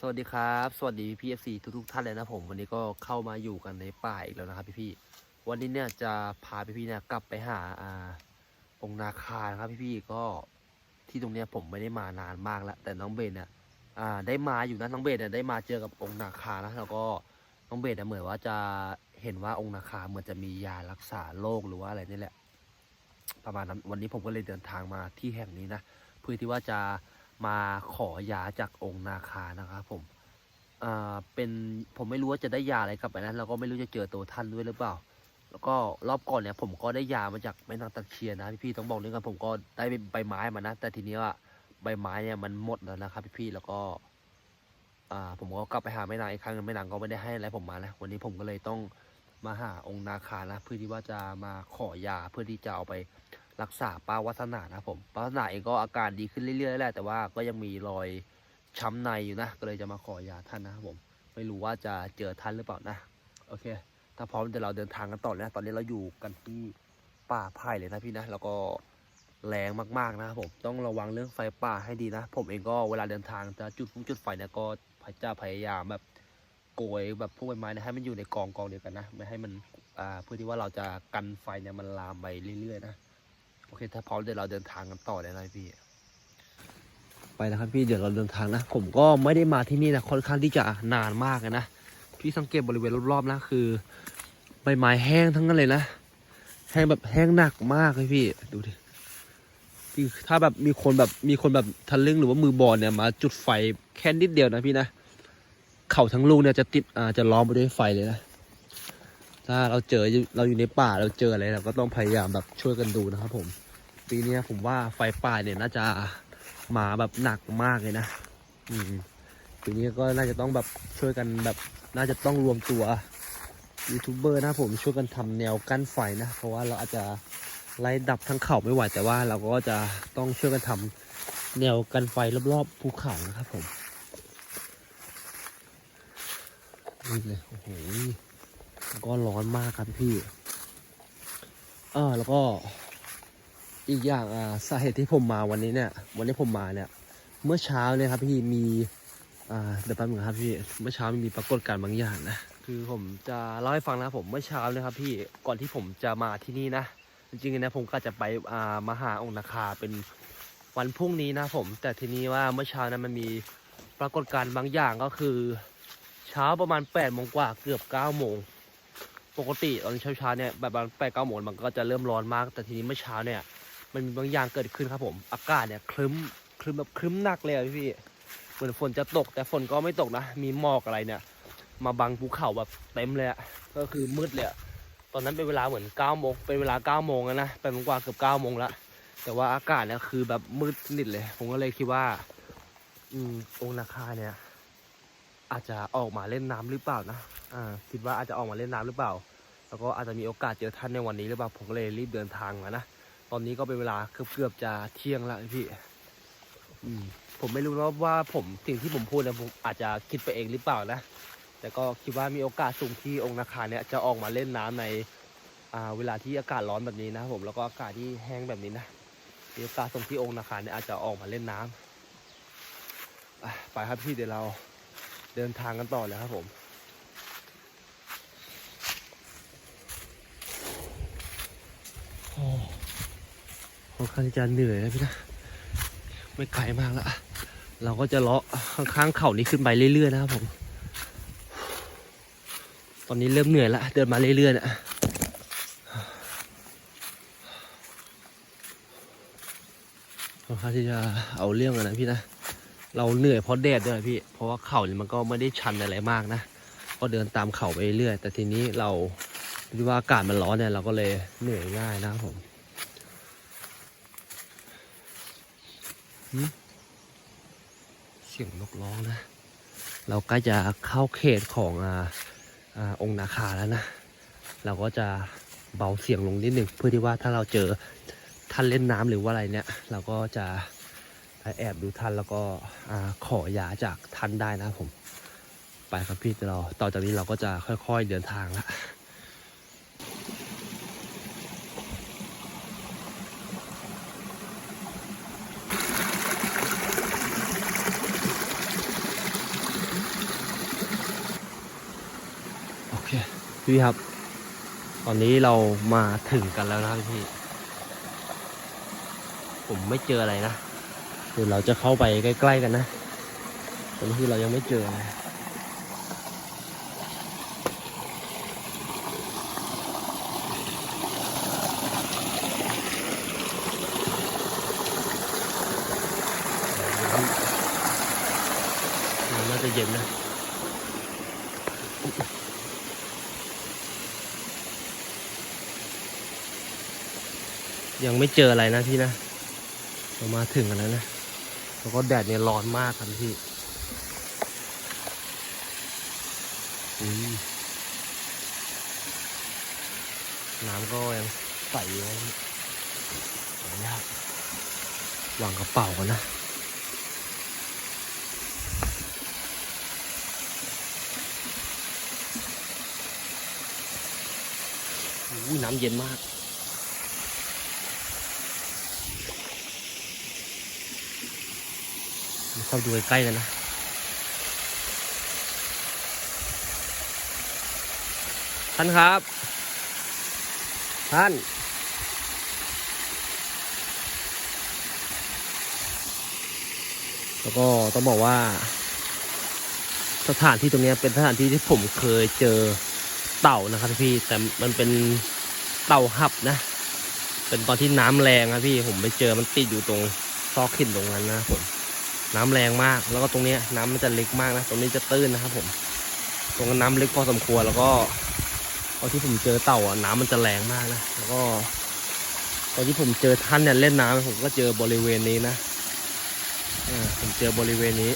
สวัสดีครับ สวัสดีพี่เอฟซีทุกๆท่านเลยนะผม วันนี้ก็เข้ามาอยู่กันในป่าอีกแล้วนะครับ พี่ๆวันนี้เนี่ยจะพาพี่ๆเนี่ยกลับไปหาอ่าองค์นาคานะครับพี่ๆก็ที่ตรงเนี้ยผมไม่ได้มานานมากแล้ว แต่น้องเบนเนี่ยอ่าได้มาอยู่นะน้องเบนเนี่ยได้มาเจอกับองค์นาคานะแล้วก็น้องเบนเนี่ยเหมือนว่าจะเห็นว่าองค์นาคาเหมือนจะมียารักษาโรคหรือว่าอะไรนี่แหละ ประมาณนั้นวันนี้ผมก็เลยเดินทางมาที่แห่งนี้นะเพื่อที่ว่าจะ มาขอยาจากองค์นาคานะครับผมอ่าเป็นผมไม่รู้ว่าจะได้ยาอะไรกลับไปนั้นเราก็ไม่รู้จะเจอตัวท่านด้วยหรือเปล่า แล้วก็รอบก่อนเนี่ยผมก็ได้ยามาจากแม่นางตะเคียนนะพี่ๆต้องบอกด้วยกันผมก็ได้ใบไม้มานะแต่ทีนี้ว่าใบไม้เนี่ยมันหมดแล้วนะครับพี่ๆแล้วก็อ่าผมก็กลับไปหาแม่นางอีกครั้งหนึ่งแม่นางก็ไม่ได้ให้อะไรผมมาแล้ววันนี้ผมก็เลยต้องมาหาองค์นาคานะเพื่อที่ว่าจะมาขอยาเพื่อที่จะเอาไป รักษาป้าวัฒนานะผมป้าวัฒนาเองก็อาการดีขึ้นเรื่อยๆแหละแต่ว่าก็ยังมีรอยช้ำในอยู่นะ ก็เลยจะมาขอยาท่านนะครับผม ไม่รู้ว่าจะเจอท่านหรือเปล่านะ โอเค ถ้าพร้อมเดี๋ยวเราเดินทางกันต่อเลยนะตอนนี้เราอยู่กันที่ป่าไผ่เลยนะพี่นะ แล้วก็แรงมากๆนะครับผม ต้องระวังเรื่องไฟป่าให้ดีนะ ผมเองก็เวลาเดินทางจะจุดฟุ้งจุดไฟเนี่ยก็จะพยายามแบบโกยแบบพวกใบไม้นี่ยให้มันอยู่ในกองกองเดียวกันนะ ไม่ให้มัน อ่า เพื่อที่ว่าเราจะกันไฟเนี่ยมันลามไปเรื่อยๆนะ โอเค ถ้าพร้อมเดี๋ยวเราเดินทางกันต่อเลยนะพี่ ไปนะครับพี่เดี๋ยวเราเดินทางนะ ผมก็ไม่ได้มาที่นี่นะค่อนข้างที่จะนานมากเลยนะพี่สังเกตบริเวณรอบๆนะคือใบไม้แห้งทั้งนั้นเลยนะแห้งแบบแห้งหนักมากเลยพี่ดูดิคือถ้าแบบมีคนแบบมีคนแบบทะลึ่งหรือว่ามือบอลเนี่ยมาจุดไฟแค่นิดเดียวนะพี่นะเข่าทั้งลูกเนี่ยจะติดอ่าจะล้อมไปด้วยไฟเลยนะ ถ้าเราเจอเราอยู่ในป่าเราเจออะไรเราก็ต้องพยายามแบบช่วยกันดูนะครับผม ปีนี้ผมว่าไฟป่าเนี่ยน่าจะมาแบบหนักมากเลยนะ อืมทีนี้ก็น่าจะต้องแบบช่วยกันแบบน่าจะต้องรวมตัวยูทูบเบอร์นะผมช่วยกันทำแนวกั้นไฟนะเพราะว่าเราอาจจะไล่ดับทั้งเขาไม่ไหวแต่ว่าเราก็จะต้องช่วยกันทำแนวกันไฟรอบๆภูเขานะครับผมนี่เลยโอ้โห แล้วก็ร้อนมากครับพี่เออแล้วก็อีกอย่างอ่าสาเหตุที่ผมมาวันนี้เนี่ย วันนี้ผมมาเนี่ย เมื่อเช้าเนี่ยครับพี่มีอ่าเดี๋ยวแป๊บนึงครับพี่เมื่อเช้ามีปรากฏการณ์บางอย่างนะคือผมจะเล่าให้ฟังนะผมเมื่อเช้าเนี่ยครับพี่ก่อนที่ผมจะมาที่นี่นะจริงๆนะผมก็จะไปอ่ามาหาองค์นาคาเป็นวันพรุ่งนี้นะผม แต่ทีนี้ว่าเมื่อเช้านะมันมีปรากฏการณ์บางอย่างก็คือ เช้าประมาณ8ปดโมงกว่าเกือบ9ก้าโมง ปกติตอนเช้าช้าๆเนี่ยแบบประมาณแปดเก้าโมงมันก็จะเริ่มร้อนมาก แต่ทีนี้เมื่อเช้าเนี่ย มันมีบางอย่างเกิดขึ้นครับผม อากาศเนี่ยคลึ้มคลึ้มแบบคลึ้มหนักเลยพี่เหมือนฝนจะตก แต่ฝนก็ไม่ตกนะ มีหมอกอะไรเนี่ย มาบังภูเขาแบบเต็มเลยอะก็คือมืดเลยอะตอนนั้นเป็นเวลาเหมือนเก้าโมงเป็นเวลาเก้าโมงนะเป็นกว่าเกือบเก้าโมงแล้วแต่ว่าอากาศเนี่ยคือแบบมืดสนิทเลย ผมก็เลยคิดว่า อืมองค์นาคาเนี่ย อาจจะออกมาเล่นน้ำหรือเปล่านะ อ่าคิดว่าอาจจะออกมาเล่นน้ำหรือเปล่า แล้วก็อาจจะมีโอกาสเจอท่านในวันนี้หรือเปล่าผมก็เลยรีบเดินทางมานะตอนนี้ก็เป็นเวลาเกือบเกือบจะเที่ยงแล้วพี่ อืม ผมไม่รู้นะว่าผมสิ่งที่ผมพูดเนี่ยผมอาจจะคิดไปเองหรือเปล่านะแต่ก็คิดว่ามีโอกาสสูงที่องค์นาคาเนี่ยจะออกมาเล่นน้ำในอ่าเวลาที่อากาศร้อนแบบนี้นะผมแล้วก็อากาศที่แห้งแบบนี้นะมีโอกาสสูงที่องค์นาคาเนี่ยอาจจะออกมาเล่นน้ำอะไปครับพี่เดี๋ยวเราเดินทางกันต่อเลยครับผม โอ้ ค่อนข้างจะเหนื่อยนะพี่นะไม่ไกลมากละเราก็จะเลาะข้างๆเขานี้ขึ้นไปเรื่อยๆนะครับผม ตอนนี้เริ่มเหนื่อยละเดินมาเรื่อยๆนะค่อนข้างที่จะเอาเรื่องนะพี่นะเราเหนื่อยเพราะแดดด้วยพี่ เพราะว่าเขาเนี่ยมันก็ไม่ได้ชันอะไรมากนะ ก็เดินตามเขาไปเรื่อย แต่ทีนี้เรา คิดว่าอากาศมันร้อนเนี่ยเราก็เลยเหนื่อยง่ายนะครับผมเสียงนกร้องนะ เราใกล้จะเข้าเขตของอ่าอ่าองค์นาคาแล้วนะ เราก็จะเบาเสียงลงนิดหนึ่งเพื่อที่ว่าถ้าเราเจอท่านเล่นน้ำหรือว่าอะไรเนี่ย เราก็จะแอบดูท่านแล้วก็อขอยาจากท่านได้นะผม ไปครับพี่เราต่อจากนี้เราก็จะค่อย ๆเดินทางละ พี่ครับ ตอนนี้เรามาถึงกันแล้วนะครับพี่ ผมไม่เจออะไรนะเดี๋ยวเราจะเข้าไปใกล้ ๆ กันนะตอนนี้เรายังไม่เจออะไรน้ำน่าจะเย็นนะ ยังไม่เจออะไรนะพี่นะเรามาถึงกันแล้วนะแล้วก็แดดเนี่ยร้อนมากครับพี่น้ำก็ยังใสอยู่นะพี่ขออนุญาตวางกระเป๋ากันนะอุ้ยน้ำเย็นมาก เข้าดูใกล้ๆกันนะท่านครับ ท่านแล้วก็ต้องบอกว่า สถานที่ตรงนี้เป็นสถานที่ที่ผมเคยเจอเต่านะครับพี่แต่มันเป็นเต่าหับนะ เป็นตอนที่น้ำแรงครับพี่ผมไปเจอมันติดอยู่ตรงซอกหินตรงนั้นนะผม น้ำแรงมาก แล้วก็ตรงนี้น้ำมันจะเล็กมากนะ ตรงนี้จะตื้นนะครับผม ตรงนั้นน้ำเล็กพอสมควร แล้วก็ตอนที่ผมเจอเต่าอะน้ำมันจะแรงมากนะ แล้วก็ตอนที่ผมเจอท่านเนี่ยเล่นน้ำผมก็เจอบริเวณนี้นะอ่าผมเจอบริเวณนี้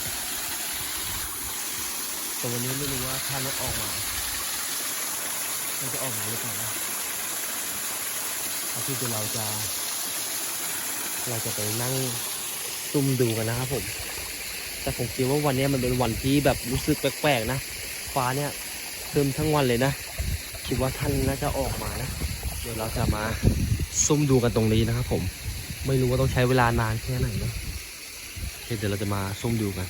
แต่วันนี้ไม่รู้ว่าท่านจะออกมาท่านจะออกมาหรือเปล่านะเอาที่เราจะ เราจะไปนั่ง ซุ่มดูกันนะครับผม แต่ผมคิดว่าวันนี้มันเป็นวันที่แบบรู้สึกแปลกๆนะ ฟ้าเนี่ยเติมทั้งวันเลยนะ คิดว่าท่านน่าจะออกมานะ เดี๋ยวเราจะมาซุ่มดูกันตรงนี้นะครับผม ไม่รู้ว่าต้องใช้เวลานานแค่ไหนนะเดี๋ยวเราจะมาซุ่มดูกัน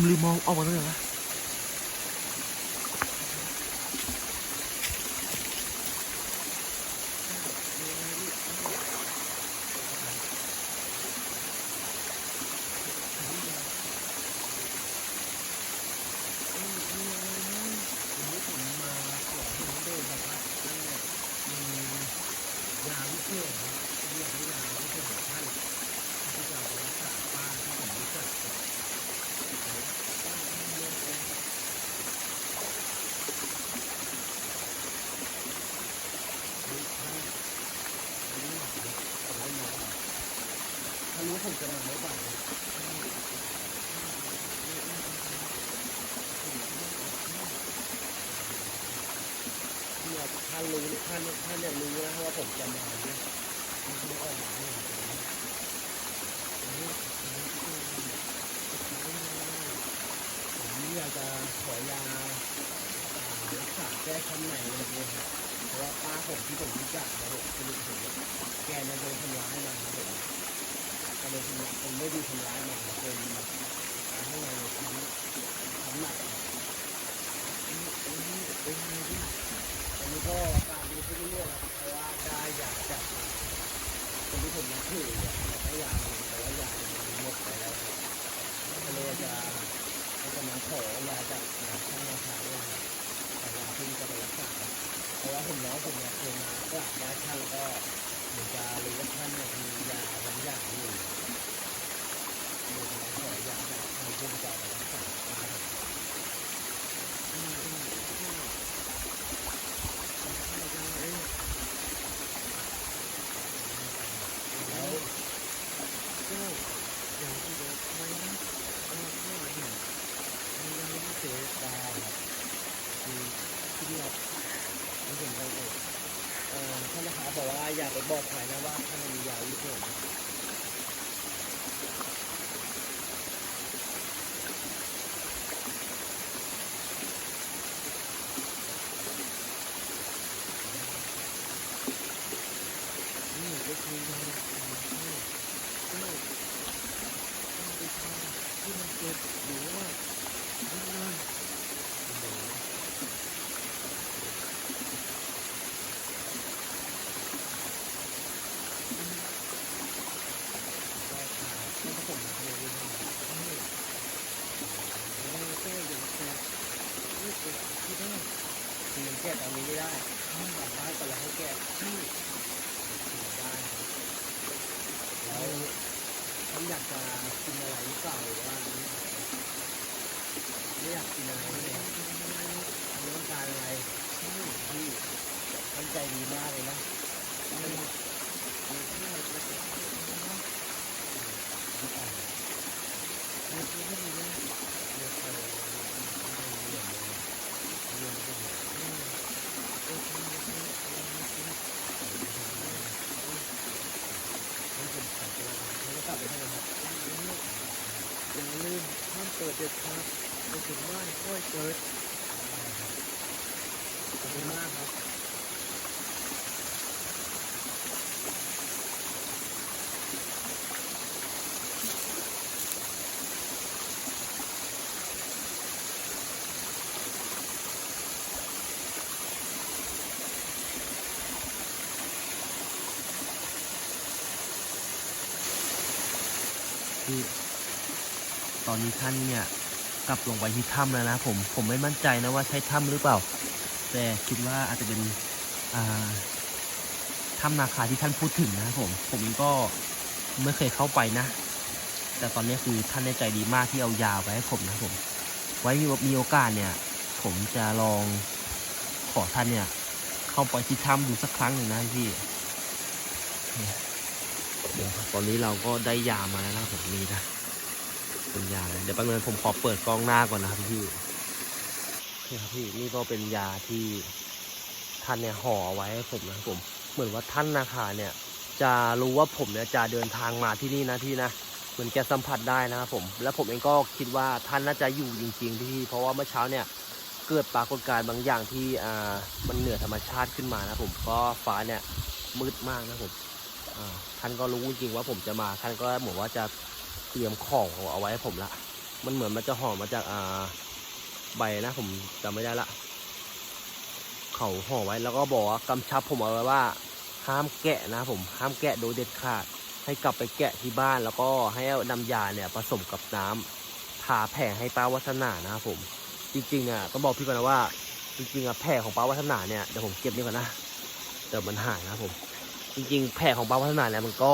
ผมลืมมองออกมาตรงไหนวะ วันนี้ผมมาขอให้น้องเดินนะครับท่านเนี่ยมียาวิเศษนะเรียกว่ายาวิเศษของท่านที่จะเอาไปรักษาป้าที่ผมรู้จักครับเฮ้ยท่านอันนี้หนักนะผมไม่มาถ้ารู้ ผมจะมาไม่ไหวท่านรู้ท่านท่านเนี่ยรู้นะว่าผมจะมาเนี่ยมันไม่ออกมาเนเลยผมอยากจะขอยารักษาแก้ช้ำในเลยครับเพราะว่าป้าผมที่ผมรู้จักนะผมสนิทผมแกเนี่ยโดนทำร้ายมาครับผม แกโดนทำร้ายคนไม่ดีทำร้ายมาเป็นข้างในช้ำช้ำหนักครับอันนี้อันนี้เป็นไงพี่อันนี้ก็ตามดีขึ้นเรื่อยๆเพราะว่าได้ยากจากคนที่ผมนับถือเนี่ยได้ยามาแต่ว่าอยามันหมดไปแล้วก็เลยจะจะมาขอยาจากท่านราคาเนี่ยแต่ยาที่จะไปรักษาเพราะว่าผมน้องผมเนี่ยเคยมากราบไหว้ท่านก็เหมือนจะรู้ว่าท่านเนี่ยมียาบางอย่างอยู่เลยจะมาขอยาจากท่านเพื่อที่จะเอาไปรักษาได้อืมอืมอืม แล้วก็อย่างที่บอกไปนะเออก็เนี่ยมียาวิเศษได้ครับคือที่นี่ครับที่ผมไปเลยเอ่อท่านนะครับบอกว่าอย่าไปบอกใครนะว่าท่านมียาวิเศษนะนี่ก็คือยาวิเศษที่ที่ต้องไปทำที่มันเจ็บหรือว่าทำงานโอ้โห ก็ขาต้องผสมน้ำเลยด้วยนะครับแล้วก็อย่างแกะนี่เป็นที่ได้คือยัง แตอนนี้ไม่ได้ต้องกลับบ้านก่อนแล้วให้แก้ที่ได้แล้วท่านอยากจะกินอะไรหรือเปล่าหรือว่าไม่อยากกินอะไรเลยไม่ต้องการอะไรที่ท่านใจดีมากเลยนะไม่ไม่ไม่ไม่ไม่ ไม่คิดไม่ดีนะเรียกไปเรียนเรียนเลยเรียนไปเลยอืมเออทำไมไม่ไม่ไม่ไม่ให้ผมขอตัวเขาก็กลับไปให้นะครับอย่าลืมห้ามเปิดเด็ดขาดไป ถึงบ้านค่อยเปิดขอบคุณมากครับพี่ตอนนี้ท่านเนี่ย กลับลงไปที่ถ้ำแล้วนะผมผมไม่มั่นใจนะว่าใช่ถ้ำหรือเปล่า แต่คิดว่าอาจจะเป็นถ้ำนาคาที่ท่านพูดถึงนะครับผมผมก็ไม่เคยเข้าไปนะ แต่ตอนนี้คือท่านในใจดีมากที่เอายาไว้ให้ผมนะผม ไว้มีมีโอกาสเนี่ย ผมจะลองขอท่านเนี่ย เข้าไปที่ถ้ำดูสักครั้งหนึ่งนะพี่ตอนนี้เราก็ได้ยามาแล้วนะผมนี่นะ เป็นยาเลยเดี๋ยวแป๊บนึงผมขอเปิดกล้องหน้าก่อนนะครับพี่นี่ครับพี่นี่ก็เป็นยาที่ท่านเนี่ยห่อไว้ให้ผมนะครับผม เหมือนว่าท่านนาคาเนี่ย จะรู้ว่าผมเนี่ยจะเดินทางมาที่นี่นะที่นะเหมือนแกสัมผัสได้นะครับผม และผมเองก็คิดว่าท่านน่าจะอยู่จริงๆที่เพราะว่าเมื่อเช้าเนี่ยเกิดปรากฏการณ์บางอย่างที่อ่ามันเหนือธรรมชาติขึ้นมานะผมก็ฟ้าเนี่ยมืดมากนะผมท่านก็รู้จริงๆว่าผมจะมาท่านก็เหมือนว่าจะ เตรียมของเอาไว้ให้ผมละ มันเหมือนมันจะห่อมาจากอ่าใบนะผมจำไม่ได้ละ เขาห่อไว้แล้วก็บอกว่ากำชับผมเอาไว้ว่า ห้ามแกะนะผมห้ามแกะโดยเด็ดขาด ให้กลับไปแกะที่บ้านแล้วก็ให้เอานำยาเนี่ยผสมกับน้ำทาแผลให้ป้าวัฒนานะครับผม จริงๆอะต้องบอกพี่ก่อนนะว่า จริงๆอะแผลของป้าวัฒนาเนี่ยเดี๋ยวผมเก็บนี่ก่อนนะเดี๋ยวมันหายนะผม จริงๆ แผลของป้าวัฒนาเนี่ยมันก็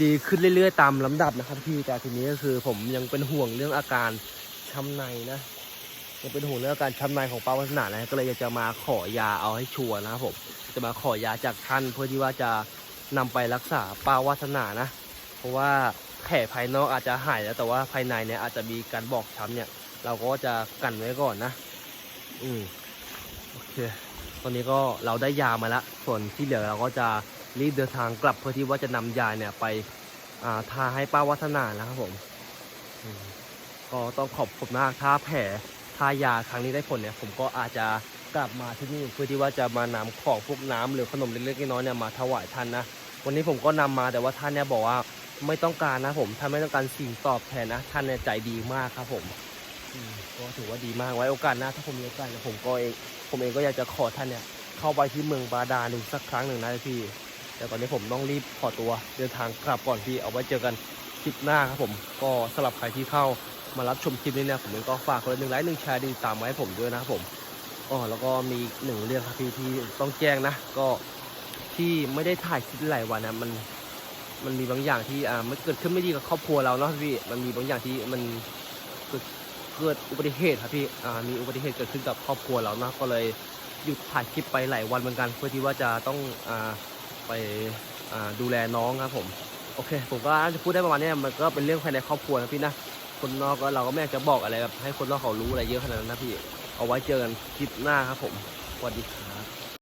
ดีขึ้นเรื่อย ๆ ตามลำดับนะครับพี่แต่ทีนี้ก็คือผมยังเป็นห่วงเรื่องอาการช้ำในนะยังเป็นห่วงเรื่องอาการช้ำในของป้าวัฒนานะก็เลยอยากจะมาขอยาเอาให้ชัวร์นะครับผมจะมาขอยาจากท่านเพื่อที่ว่าจะนำไปรักษาป้าวัฒนานะ เพราะว่าแผลภายนอกอาจจะหายแล้วแต่ว่าภายในเนี่ยอาจจะมีการบอกช้ำเนี่ย เราก็จะกันไว้ก่อนนะ อืมโอเคตอนนี้ก็เราได้ยามาแล้วส่วนที่เหลือเราก็จะ รีบเดินทางกลับเพื่อที่ว่าจะนำยาเนี่ยไปอาทาให้ป้าวัฒนานะครับผม ก็ต้องขอบคุณมากถ้าแผลถ้ายาครั้งนี้ได้ผลเนี่ย ผมก็อาจจะกลับมาที่นี่เพื่อที่ว่าจะมานำของพวกน้ำหรือขนมเล็กๆน้อยๆเนี่ยมาถวายท่านนะ วันนี้ผมก็นำมาแต่ว่าท่านเนี่ยบอกว่าไม่ต้องการนะผมท่านไม่ต้องการสิ่งตอบแทนนะ ท่านเนี่ยใจดีมากครับผมก็ถือว่าดีมากไว้โอกาสหน้าถ้าผมมีโอกาสเนี่ยผมก็เองผมเองก็อยากจะขอท่านเนี่ยเข้าไปที่เมืองบาดาลดูสักครั้งหนึ่งนะพี่ แต่ตอนนี้ผมต้องรีบขอตัวเดินทางกลับก่อนพี่เอาไว้เจอกันคลิปหน้าครับผม ก็สำหรับใครที่เข้ามารับชมคลิปนี้เนี่ยผมก็ฝากคนละหนึ่งไลค์หนึ่งแชร์ดีตามไว้ให้ผมด้วยนะครับผมอ๋อแล้วก็มีหนึ่งเรื่องครับพี่ที่ต้องแจ้งนะ ก็ที่ไม่ได้ถ่ายคลิปหลายวันนะมันมันมีบางอย่างที่อ่ามันเกิดขึ้นไม่ดีกับครอบครัวเราเนาะพี่มันมีบางอย่างที่มันเกิดเกิดอุบัติเหตุครับพี่อ่ามีอุบัติเหตุเกิดขึ้นกับครอบครัวเราเนาะก็เลยหยุดถ่ายคลิปไปหลายวันเหมือนกัน เพื่อที่ว่าจะต้องอ่า ไปดูแลน้องครับผม โอเค ผมก็จะพูดได้ประมาณนี้มันก็เป็นเรื่องภายในครอบครัวนะพี่นะคนนอกก็เราก็ไม่อยากจะบอกอะไรแบบให้คนนอกเขารู้อะไรเยอะขนาดนั้นนะพี่ เอาไว้เจอกันคลิปหน้าครับผมสวัสดี